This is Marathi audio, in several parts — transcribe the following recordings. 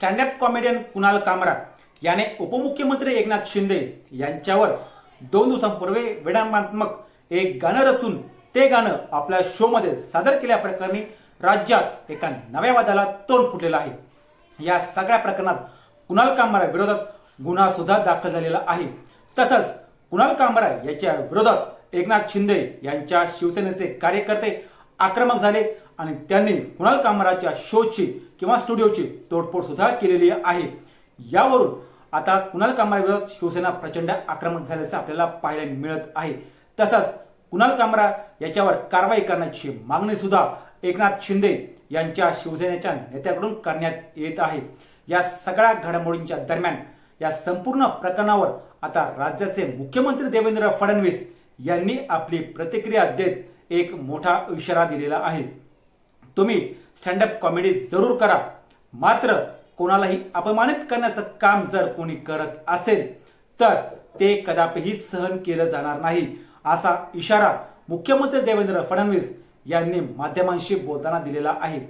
स्टँडअप कॉमेडियन कुणाल कामरा याने उपमुख्यमंत्री एकनाथ शिंदे यांच्यावर दोन दिवसांपूर्वी विडंबात्मक एक गाणं रचून ते गाणं आपल्या शोमध्ये सादर केल्याप्रकरणी राज्यात एका नव्या वादाला तोंड फुटलेलं आहे. या सगळ्या प्रकरणात कुणाल कामरा विरोधात गुन्हा सुद्धा दाखल झालेला आहे. तसंच कुणाल कामरा याच्या विरोधात एकनाथ शिंदे यांच्या शिवसेनेचे कार्यकर्ते आक्रमक झाले आणि त्यांनी कुणाल कामराच्या शोची किंवा स्टुडिओची तोडफोड सुद्धा केलेली आहे. यावरून आता कुणाल कामराविरोधात शिवसेना प्रचंड आक्रमक झाल्याचं आपल्याला पाहायला मिळत आहे. तसंच कुणाल कामरा याच्यावर कारवाई करण्याची मागणी सुद्धा एकनाथ शिंदे यांच्या शिवसेनेच्या नेत्याकडून करण्यात येत आहे. या सगळ्या घडामोडींच्या दरम्यान या संपूर्ण प्रकरणावर आता राज्याचे मुख्यमंत्री देवेंद्र फडणवीस यांनी आपली प्रतिक्रिया देत एक मोठा इशारा दिलेला आहे. तुम्ही स्टँडअप कॉमेडी जरूर करा. मात्र कोणालाही अपमानित करण्याचं काम जर कोणी करत असेल तर ते कदापिही सहन केलं जाणार नाही असा इशारा मुख्यमंत्री देवेंद्र फडणवीस यांनी माध्यमांशी बोलताना दिलेला आहे.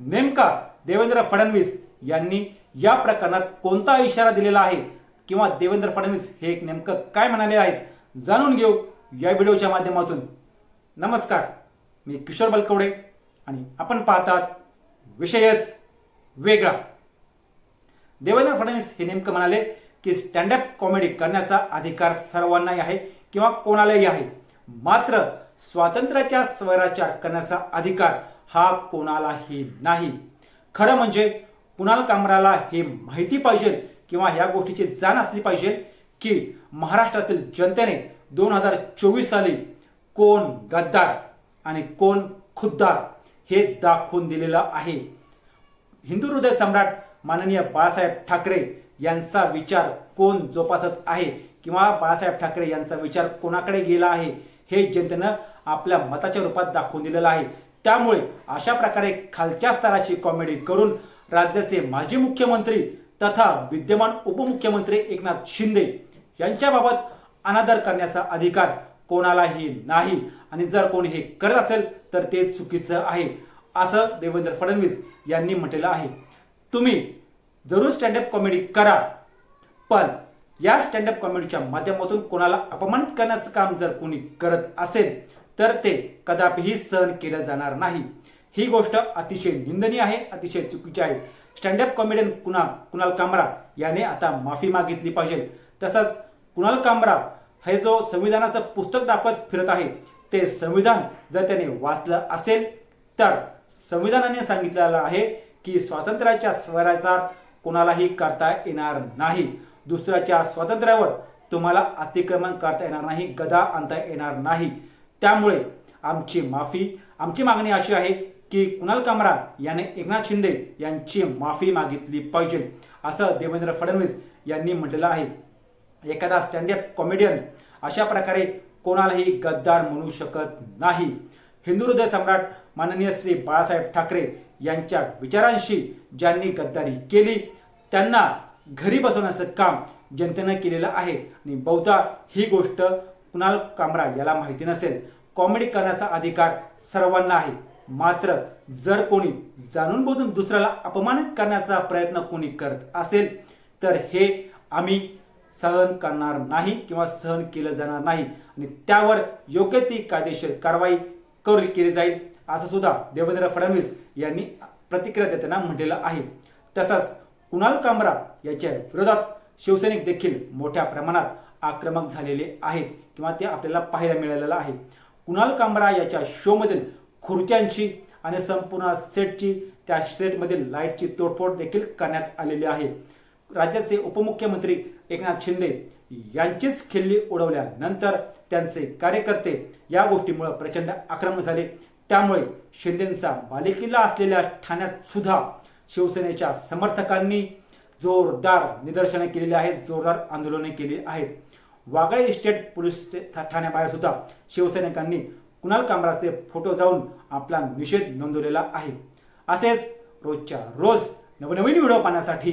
नेमका देवेंद्र फडणवीस यांनी या प्रकरणात कोणता इशारा दिलेला आहे किंवा देवेंद्र फडणवीस हे एक नेमकं काय म्हणाले आहेत जाणून घेऊ या व्हिडिओच्या माध्यमातून. नमस्कार. मी किशोर बलकवडे आणि आपण पाहतात विषयच वेगळा. देवेंद्र फडणवीस हे नेमकं म्हणाले की स्टँडअप कॉमेडी करण्याचा अधिकार सर्वांनाही आहे किंवा कोणालाही आहे. मात्र स्वातंत्र्याच्या स्वैराचार करण्याचा अधिकार हा कोणालाही नाही. खरं म्हणजे कुणाल कामराला हे माहिती पाहिजे किंवा ह्या गोष्टीची जाण असली पाहिजे की महाराष्ट्रातील जनतेने दोन हजार चोवीस साली कोण गद्दार आणि कोण खुद्दार हे दाखवून दिलेलं आहे. हिंदू हृदय सम्राट माननीय बाळासाहेब ठाकरे यांचा विचार कोण जोपासत आहे किंवा बाळासाहेब ठाकरे यांचा विचार कोणाकडे गेला आहे हे जनतेनं आपल्या मताच्या रूपात दाखवून दिलेलं आहे. त्यामुळे अशा प्रकारे खालच्या स्तराची कॉमेडी करून राज्याचे माजी मुख्यमंत्री तथा विद्यमान उपमुख्यमंत्री एकनाथ शिंदे यांच्याबाबत अनादर करण्याचा अधिकार कोणालाही नाही. आणि जर कोणी हे करत असेल तर ते चुकीचं आहे. असं देवेंद्र फडणवीस यांनी म्हटलेलं आहे. तुम्ही जरूर स्टँडअप कॉमेडी करा. पण या स्टँडअप कॉमेडीच्या माध्यमातून कोणाला अपमानित करण्याचं काम जर कोणी करत असेल तर ते कदापिही सहन केलं जाणार नाही. ही गोष्ट अतिशय निंदनीय आहे अतिशय चुकीची आहे. Stand up comedian Kunal Kunal Kamra याने आता माफी मागितली पाहिजे. तसंच कुणाल कामरा हे जो संविधानाचं पुस्तक दाखवत फिरत आहे ते संविधान जर त्याने वाचलं असेल तर संविधानाने सांगितलेलं आहे की स्वातंत्र्याच्या स्वराचा कोणालाही करता येणार नाही. दुसऱ्याच्या स्वातंत्र्यावर तुम्हाला अतिक्रमण करता येणार नाही गदा आणता येणार नाही. त्यामुळे आमची माफी आमची मागणी अशी आहे की कुणाल कामरा याने एकनाथ शिंदे यांची माफी मागितली पाहिजे असं देवेंद्र फडणवीस यांनी म्हटलेलं आहे. एखादा स्टँडअप कॉमेडियन अशा प्रकारे कोणालाही गद्दार म्हणू शकत नाही. हिंदू हृदय सम्राट माननीय श्री बाळासाहेब ठाकरे यांच्या विचारांशी ज्यांनी गद्दारी केली त्यांना घरी बसवण्याचं काम जनतेनं केलेलं आहे. आणि बहुधा ही गोष्ट कुणाल कामरा याला माहिती नसेल. कॉमेडी करण्याचा अधिकार सर्वांना आहे. मात्र जर कोणी जाणून बोजून दुसऱ्याला अपमानित करण्याचा प्रयत्न कोणी करत असेल तर हे आम्ही सहन करणार नाही किंवा सहन केलं जाणार नाही. आणि त्यावर योग्य ती कायदेशीर कारवाई करू केली जाईल असं सुद्धा देवेंद्र फडणवीस यांनी प्रतिक्रिया देताना म्हटलेलं आहे. तसंच कुणाल कामरा याच्या विरोधात शिवसैनिक देखील मोठ्या प्रमाणात आक्रमक झालेले आहेत किंवा ते आपल्याला पाहायला मिळालेलं आहे. कुणाल कामरा याच्या शोमधील खुर्च्यांची आणि संपूर्ण सेटची त्या सेटमधील लाईटची तोडफोड देखील करण्यात आलेली आहे. राज्याचे उपमुख्यमंत्री एकनाथ शिंदे यांचीच खिल्ली उडवल्यानंतर त्यांचे कार्यकर्ते या गोष्टीमुळे प्रचंड आक्रमक झाले. त्यामुळे शिंदेंचा बालेकिल्ला असलेल्या ठाण्यात सुद्धा शिवसेनेच्या समर्थकांनी जोरदार निदर्शने केलेली आहेत जोरदार आंदोलने केली आहेत. वागळे इस्टेट पोलीस ठाण्याबाहेर सुद्धा शिवसैनिकांनी कुणाल कामराचे फोटो जाऊन आपला निषेध नोंदवलेला आहे. असेच रोजच्या रोज नवनवीन व्हिडिओ पाहण्यासाठी